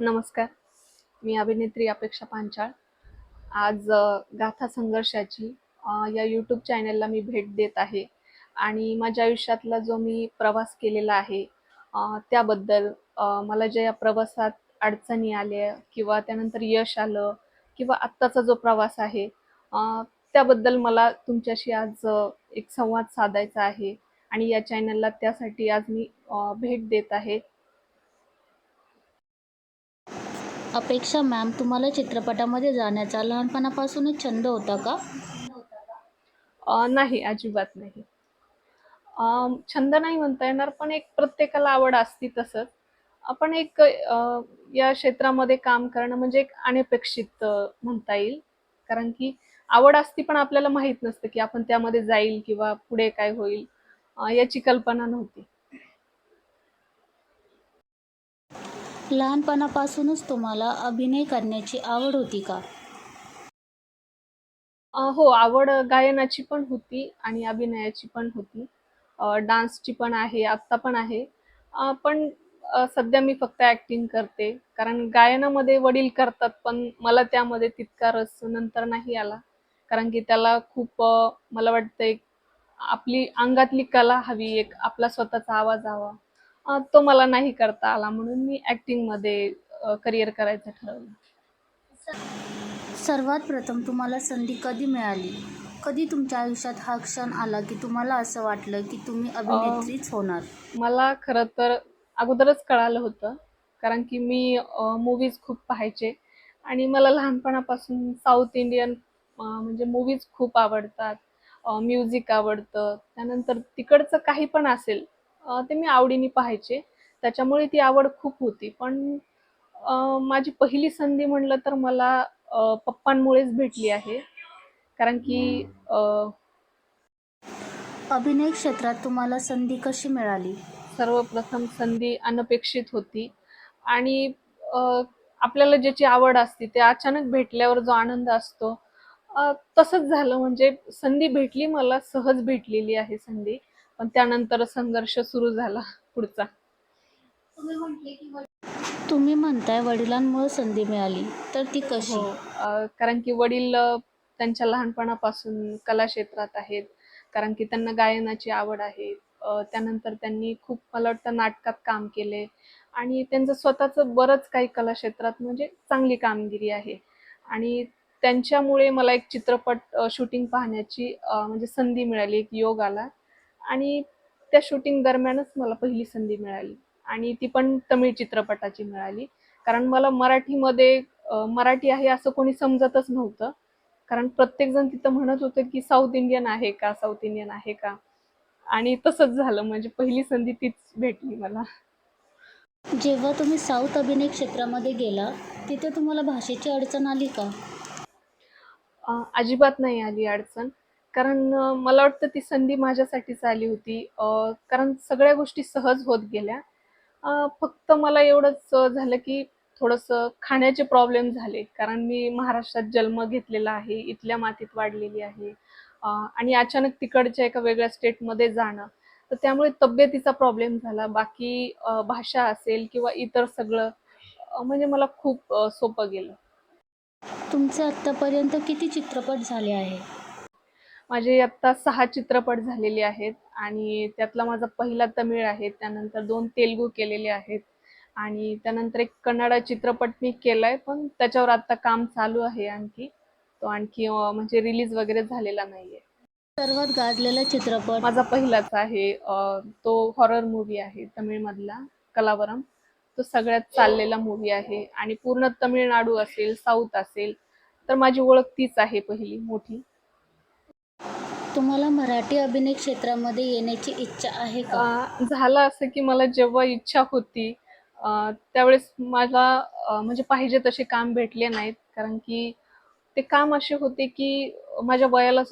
नमस्कार. मी अभिनेत्री अपेक्षा पांचाळ. आज गाथा संघर्षाची या यूट्यूब चॅनलला मी भेट देत आहे. आणि माझ्या आयुष्यातला जो मी प्रवास केलेला आहे त्याबद्दल मला ज्या या प्रवासात अडचणी आल्या किंवा त्यानंतर यश आलं किंवा आत्ताचा जो प्रवास आहे त्याबद्दल मला तुमच्याशी आज एक संवाद साधायचा आहे. आणि या चॅनलला त्यासाठी आज मी भेट देत आहे. अपेक्षा मॅम तुम्हाला चित्रपटामध्ये जाण्याचा लहानपणापासूनच छंद होता का? अ, नाही अजिबात नाही. छंद नाही म्हणता येणार पण एक प्रत्येकाला आवड असती तसंच. आपण एक अ, या क्षेत्रामध्ये काम करणं म्हणजे एक अनपेक्षित अ, म्हणता येईल. कारण की आवड असती पण आपल्याला माहीत नसतं की आपण त्यामध्ये जाईल किंवा पुढे काय होईल अ, याची कल्पना नव्हती. लहानपणापासूनच तुम्हाला अभिनय करण्याची आवड होती का? अ, हो आवड गायनाची पण होती आणि अभिनयाची पण होती. अ, डान्सची पण आहे आत्ता पण आहे. अ, पण अ, सध्या मी फक्त ॲक्टिंग करते. कारण गायनामध्ये वडील करतात पण मला त्यामध्ये तितका रस नंतर नाही आला. कारण की त्याला खूप अ, मला वाटतं एक आपली अंगातली कला हवी एक आपला स्वतःचा आवाज हवा. तो मला नाही करता आला म्हणून मी ॲक्टिंगमध्ये करिअर करायचं ठरवलं. सर्वात प्रथम तुम्हाला संधी कधी मिळाली? कधी तुमच्या आयुष्यात हा क्षण आला की तुम्हाला असं वाटलं की तुम्ही अभिनेत्रीच होणार? मला खरं तर अगोदरच कळालं होतं कारण की मी मूवीज खूप पाहायचे. आणि मला लहानपणापासून साऊथ इंडियन म्हणजे मूवीज खूप आवडतात. म्युझिक आवडतं. त्यानंतर तिकडचं काही पण असेल ते मी आवडीने पाहायचे. त्याच्यामुळे ती आवड खूप होती. पण माझी पहिली संधी म्हणलं तर मला पप्पांमुळेच भेटली आहे. कारण की अभिनय क्षेत्रात तुम्हाला संधी कशी मिळाली? सर्वप्रथम संधी अनपेक्षित होती. आणि आपल्याला ज्याची आवड असते ते अचानक भेटल्यावर जो आनंद असतो तसंच झालं. म्हणजे संधी भेटली मला सहज भेटलेली आहे संधी. पण त्यानंतर संघर्ष सुरू झाला पुढचा. तुम्ही म्हणताय वडिलांमुळे संधी मिळाली तर ती कशी? हो कारण की वडील त्यांच्या लहानपणापासून कला क्षेत्रात आहेत कारण की त्यांना गायनाची आवड आहे त्यानंतर त्यांनी खूप मला वाटतं नाटकात काम केले आणि त्यांचं स्वतःचं बरंच काही कला क्षेत्रात म्हणजे चांगली कामगिरी आहे. आणि त्यांच्यामुळे मला एक चित्रपट शूटिंग पाहण्याची म्हणजे संधी मिळाली एक योग आला. आणि त्या शूटिंग दरम्यानच मला पहिली संधी मिळाली. आणि ती पण तमिळ चित्रपटाची मिळाली. कारण मला मराठीमध्ये मराठी आहे असं कोणी समजतच नव्हतं. कारण प्रत्येकजण तिथं म्हणत होतं की साऊथ इंडियन आहे का? साऊथ इंडियन आहे का? आणि तसंच झालं. म्हणजे पहिली संधी तीच भेटली मला. जेव्हा तुम्ही साऊथ अभिनय क्षेत्रामध्ये गेला तिथे तुम्हाला भाषेची अडचण आली का? अजिबात नाही आली अडचण. कारण मला वाटतं ती संधी माझ्यासाठीच आली होती. कारण सगळ्या गोष्टी सहज होत गेल्या. फक्त मला एवढंच झालं की थोडंसं खाण्याचे प्रॉब्लेम झाले. कारण मी महाराष्ट्रात जन्म घेतलेला आहे इथल्या मातीत वाढलेली आहे. आणि अचानक तिकडच्या एका वेगळ्या स्टेटमध्ये जाणं. तर त्यामुळे तब्येतीचा प्रॉब्लेम झाला. बाकी भाषा असेल किंवा इतर सगळं म्हणजे मला खूप सोपं गेलं. तुमचे आत्तापर्यंत किती चित्रपट झाले आहे माझे आत्ता सहा चित्रपट झालेले आहेत आणि त्यातला माझा पहिला तमिळ आहे त्यानंतर दोन तेलुगू केलेले आहेत आणि त्यानंतर एक कन्नडा चित्रपट मी केलाय पण त्याच्यावर आता काम चालू आहे आणखी. तो आणखी म्हणजे रिलीज वगैरे झालेला नाहीये. सर्वात गाजलेला चित्रपट? माझा पहिलाच आहे तो हॉरर मूवी आहे तमिळमधला कलावरम. तो सगळ्यात चाललेला मूवी आहे आणि पूर्ण तमिळनाडू असेल साऊथ असेल तर माझी ओळख तीच आहे पहिली मोठी. तुम्हाला मराठी अभिनय क्षेत्रामध्ये येण्याची इच्छा आहे का? झालं असं की मला जेव्हा इच्छा होती त्यावेळेस मला म्हणजे पाहिजे तसे काम भेटले नाहीत. कारण की ते काम असे होते की माझ्या वयाला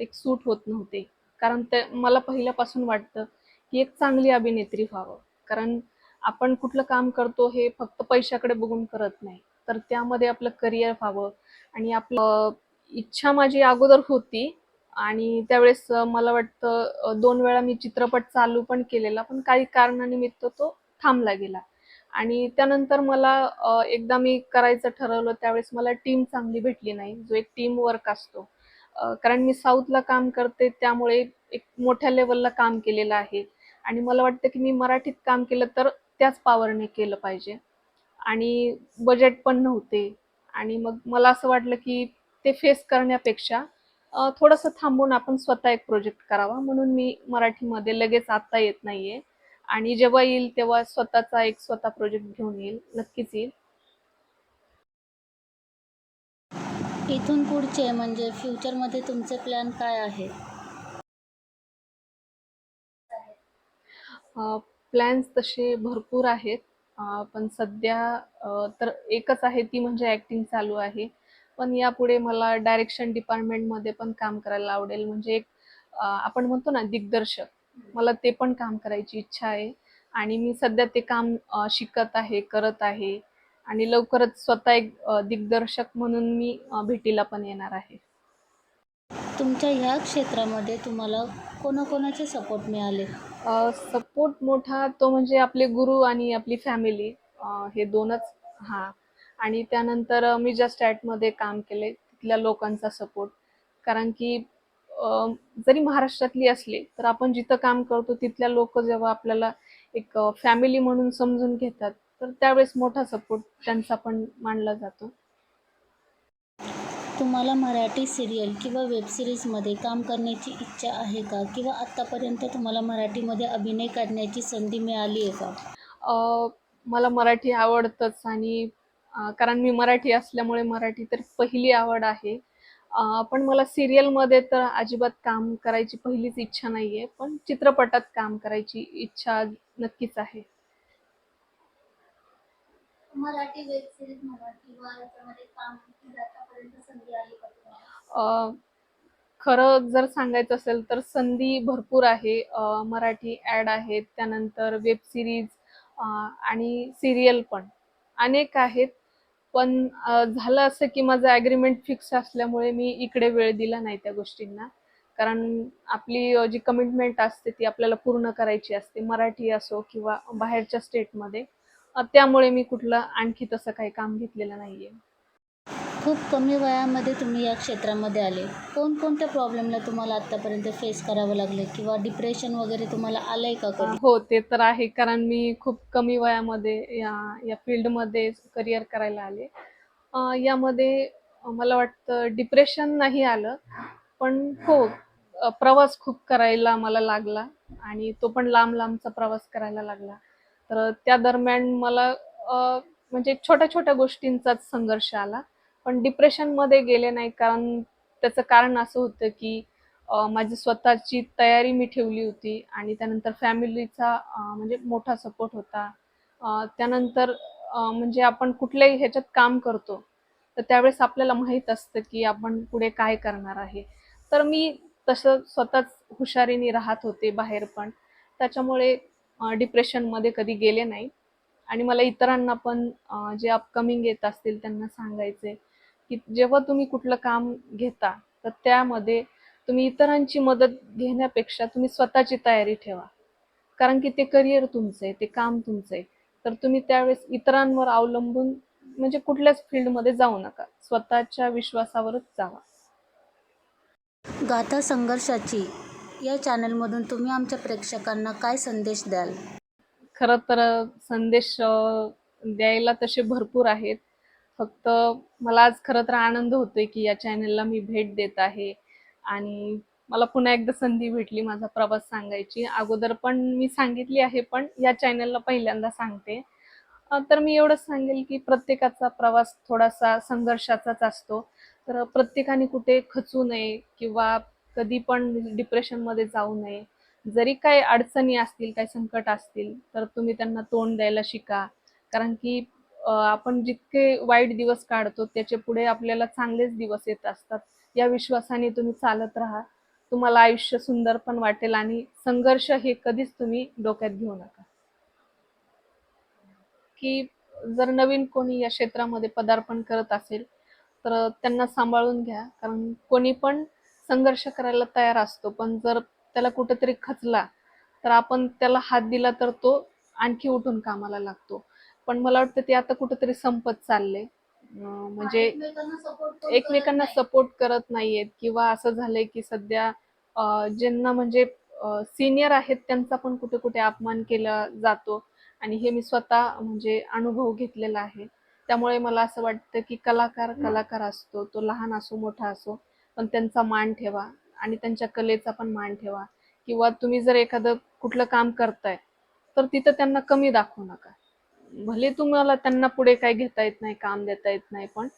एक सूट होत नव्हते. कारण ते मला पहिल्यापासून वाटतं की एक चांगली अभिनेत्री व्हावं. कारण आपण कुठलं काम करतो हे फक्त पैशाकडे बघून करत नाही. तर त्यामध्ये आपलं करिअर व्हावं. आणि आपलं इच्छा माझी अगोदर होती आणि त्यावेळेस मला वाटतं दोन वेळा मी चित्रपट चालू पण केलेला, पण काही कारणानिमित्त तो थांबला गेला. आणि त्यानंतर मला एकदा मी करायचं ठरवलं त्यावेळेस मला टीम चांगली भेटली नाही. जो एक टीम वर्क असतो. कारण मी साऊथला काम करते त्यामुळे एक मोठ्या लेवलला काम केलेलं आहे. आणि मला वाटतं की मी मराठीत काम केलं तर त्याच पावरने केलं पाहिजे. आणि बजेट पण नव्हते. आणि मग मला असं वाटलं की ते फेस करण्यापेक्षा थोडंसं थांबून आपण स्वतः एक प्रोजेक्ट करावा. म्हणून मी मराठीमध्ये लगेच आत्ता येत नाहीये. आणि जेव्हा येईल तेव्हा स्वतःचा एक स्वतः प्रोजेक्ट घेऊन येईल. नक्कीच येईल. इथून पुढचे म्हणजे फ्युचरमध्ये तुमचे प्लॅन काय आहे प्लॅन्स तसे भरपूर आहेत. पण सध्या तर एकच आहे ती म्हणजे ॲक्टिंग चालू आहे. पण यापुढे मला डायरेक्शन डिपार्टमेंटमध्ये पण काम करायला आवडेल. म्हणजे एक आपण म्हणतो ना दिग्दर्शक. मला ते पण काम करायची इच्छा आहे. आणि मी सध्या ते काम शिकत आहे करत आहे. आणि लवकरच स्वतः एक दिग्दर्शक म्हणून मी भेटीला पण येणार आहे. तुमच्या ह्या क्षेत्रामध्ये तुम्हाला कोणाकोणाचे सपोर्ट मिळाले? सपोर्ट मोठा तो म्हणजे आपले गुरु आणि आपली फॅमिली हे दोनच हां. आणि त्यानंतर मी जस्ट ॲटमध्ये काम केले तिथल्या लोकांचा सपोर्ट. कारण की जरी महाराष्ट्रातली असली तर आपण जिथं काम करतो तिथल्या लोक जेव्हा आपल्याला एक फॅमिली म्हणून समजून घेतात तर त्यावेळेस मोठा सपोर्ट त्यांचा पण मानला जातो. तुम्हाला मराठी सिरियल किंवा वेब सिरीजमध्ये काम करण्याची इच्छा आहे का? किंवा आत्तापर्यंत तुम्हाला मराठीमध्ये अभिनय करण्याची संधी मिळाली आहे का? मला मराठी आवडतंच आणि कारण मी मराठी असल्यामुळे मराठी तर पहिली आवड आहे. पण मला सिरियलमध्ये तर अजिबात काम करायची पहिलीच इच्छा नाही आहे पण चित्रपटात काम करायची इच्छा नक्कीच आहे. मराठी वेब सिरीज म्हणा किंवा याच्यामध्ये काम आतापर्यंत संधी आली का अ, खरं जर सांगायचं असेल तर संधी भरपूर आहे. मराठी ॲड आहेत त्यानंतर वेब सिरीज आणि सिरियल पण अनेक आहेत. पण झालं असं की माझं ॲग्रीमेंट फिक्स असल्यामुळे मी इकडे वेळ दिला नाही त्या गोष्टींना. कारण आपली जी कमिटमेंट असते ती आपल्याला पूर्ण करायची असते. मराठी असो किंवा बाहेरच्या स्टेटमध्ये त्यामुळे मी कुठलं आणखी तसं काही काम घेतलेलं नाही आहे खूप कमी वयामध्ये तुम्ही या क्षेत्रामध्ये आले. कोणकोणत्या प्रॉब्लेमला तुम्हाला आत्तापर्यंत फेस करावं लागलं किंवा डिप्रेशन वगैरे तुम्हाला आलं आहे का कधी? हो ते तर आहे. कारण मी खूप कमी वयामध्ये या या फील्डमध्ये करिअर करायला आले. यामध्ये मला वाटतं डिप्रेशन नाही आलं. पण हो अ, प्रवास खूप करायला मला लागला. आणि तो पण लांब लांबचा प्रवास करायला लागला. तर त्या दरम्यान मला अ, म्हणजे छोट्या छोट्या गोष्टींचाच संघर्ष आला. पण डिप्रेशनमध्ये गेले नाही कारण त्याचं कारण असं होतं की माझी स्वतःची तयारी मी ठेवली होती आणि त्यानंतर फॅमिलीचा म्हणजे मोठा सपोर्ट होता. त्यानंतर म्हणजे आपण कुठल्याही ह्याच्यात काम करतो तर त्यावेळेस आपल्याला माहीत असतं की आपण पुढे काय करणार आहे. तर मी तसं स्वतःच हुशारीने राहत होते बाहेर पण. त्याच्यामुळे डिप्रेशनमध्ये कधी गेले नाही. आणि मला इतरांना पण जे अपकमिंग येत असतील त्यांना सांगायचे. की जेव्हा तुम्ही कुठलं काम घेता तर त्यामध्ये तुम्ही इतरांची मदत घेण्यापेक्षा तुम्ही स्वतःची तयारी ठेवा. कारण की ते करिअर तुमचं आहे ते काम तुमचं आहे तर तुम्ही त्यावेळेस इतरांवर अवलंबून म्हणजे कुठल्याच फील्डमध्ये जाऊ नका. स्वतःच्या विश्वासावरच जावा. गाथा संघर्षाची या चॅनलमधून तुम्ही आमच्या प्रेक्षकांना काय संदेश द्याल? खरं तर संदेश द्यायला तसे भरपूर आहेत. फक्त मला आज खरं तर आनंद होतोय की या चॅनलला मी भेट देत आहे. आणि मला पुन्हा एकदा संधी भेटली माझा प्रवास सांगायची. अगोदर पण मी सांगितली आहे पण या चॅनलला पहिल्यांदा सांगते. तर मी एवढंच सांगेल की प्रत्येकाचा प्रवास थोडासा संघर्षाचाच असतो. तर प्रत्येकाने कुठे खचू नये किंवा कधी पण डिप्रेशनमध्ये जाऊ नये. जरी काही अडचणी असतील काही संकट असतील तर तुम्ही त्यांना तोंड द्यायला शिका. कारण की आपण जितके वाईट दिवस काढतो त्याच्या पुढे आपल्याला चांगलेच दिवस येत असतात. या विश्वासाने तुम्ही चालत राहा. तुम्हाला आयुष्य सुंदर पण वाटेल आणि संघर्ष हे कधीच तुम्ही डोक्यात घेऊ नका. की जर नवीन कोणी या क्षेत्रामध्ये पदार्पण करत असेल तर त्यांना सांभाळून घ्या. कारण कोणी पण संघर्ष करायला तयार असतो पण जर त्याला कुठेतरी खचला तर आपण त्याला हात दिला तर तो आणखी उठून कामाला लागतो. पण मला वाटतं ते आता कुठेतरी संपत चालले म्हणजे एकमेकांना सपोर्ट करत नाहीयेत. किंवा असं झालंय की सध्या ज्यांना म्हणजे सिनियर आहेत त्यांचा पण कुठे कुठे अपमान केला जातो. आणि हे मी स्वतः म्हणजे अनुभव घेतलेला आहे. त्यामुळे मला असं वाटतं की कलाकार कलाकार असतो तो लहान असो मोठा असो पण त्यांचा मान ठेवा आणि त्यांच्या कलेचा पण मान ठेवा. किंवा तुम्ही जर एखादं कुठलं काम करताय तर तिथं त्यांना कमी दाखवू नका. भले तुम्हाला त्यांना पुढे काही घेता येत नाही काम देता येत नाही पण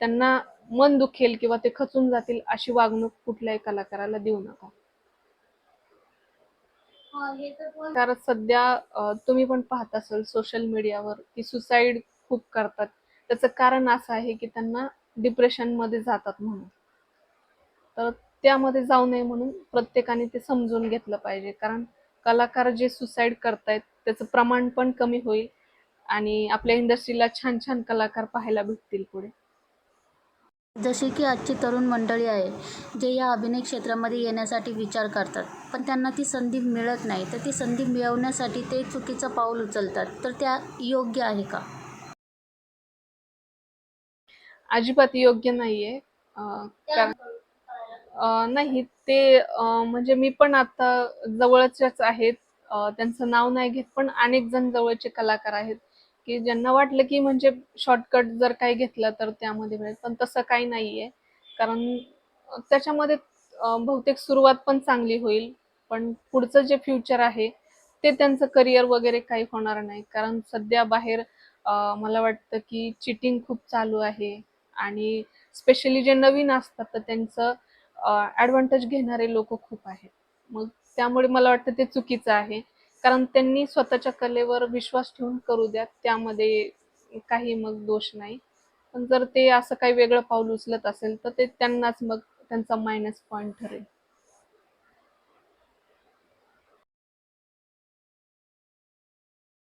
त्यांना मन दुखेल किंवा ते खचून जातील अशी वागणूक कुठल्याही कलाकाराला देऊ नका. कारण सध्या तुम्ही पण पाहत असाल सोशल मीडियावर की सुसाईड खूप करतात. त्याचं कारण असं आहे की त्यांना डिप्रेशनमध्ये जातात म्हणून. तर त्यामध्ये जाऊ नये म्हणून प्रत्येकाने ते समजून घेतलं पाहिजे. कारण कलाकार जे सुसाईड करतायत त्याचं प्रमाण पण कमी होईल. आणि आपल्या इंडस्ट्रीला छान छान कलाकार पाहायला भेटतील पुढे. जशी की आजची तरुण मंडळी आहे जे या अभिनय क्षेत्रामध्ये येण्यासाठी विचार करतात पण त्यांना ती संधी मिळत नाही. तर ती संधी मिळवण्यासाठी ते चुकीचं पाऊल उचलतात. तर त्या योग्य आहे का? अजिबात योग्य नाहीये. नाही ते म्हणजे मी पण आता जवळच्याच आहेत. त्यांचं नाव नाही घेत पण अनेक जण जवळचे कलाकार आहेत. की ज्यांना वाटलं की म्हणजे शॉर्टकट जर काही घेतलं तर त्यामध्ये मिळेल पण तसं काही नाही आहे कारण त्याच्यामध्ये बहुतेक सुरुवात पण चांगली होईल पण पुढचं जे फ्युचर आहे ते त्यांचं करिअर वगैरे काही होणार नाही. कारण सध्या बाहेर मला वाटतं की चिटिंग खूप चालू आहे आणि स्पेशली जे नवीन असतात तर त्यांचं ॲडव्हान्टेज घेणारे लोक खूप आहेत. मग त्यामुळे मला वाटतं ते चुकीचं आहे. कारण त्यांनी स्वतःच्या कलेवर विश्वास ठेवून करू द्या त्यामध्ये काही मग दोष नाही. पण जर ते असं काही वेगळं पाऊल उचलत असेल तर ते त्यांनाच मग त्यांचा मायनस पॉईंट ठरेल.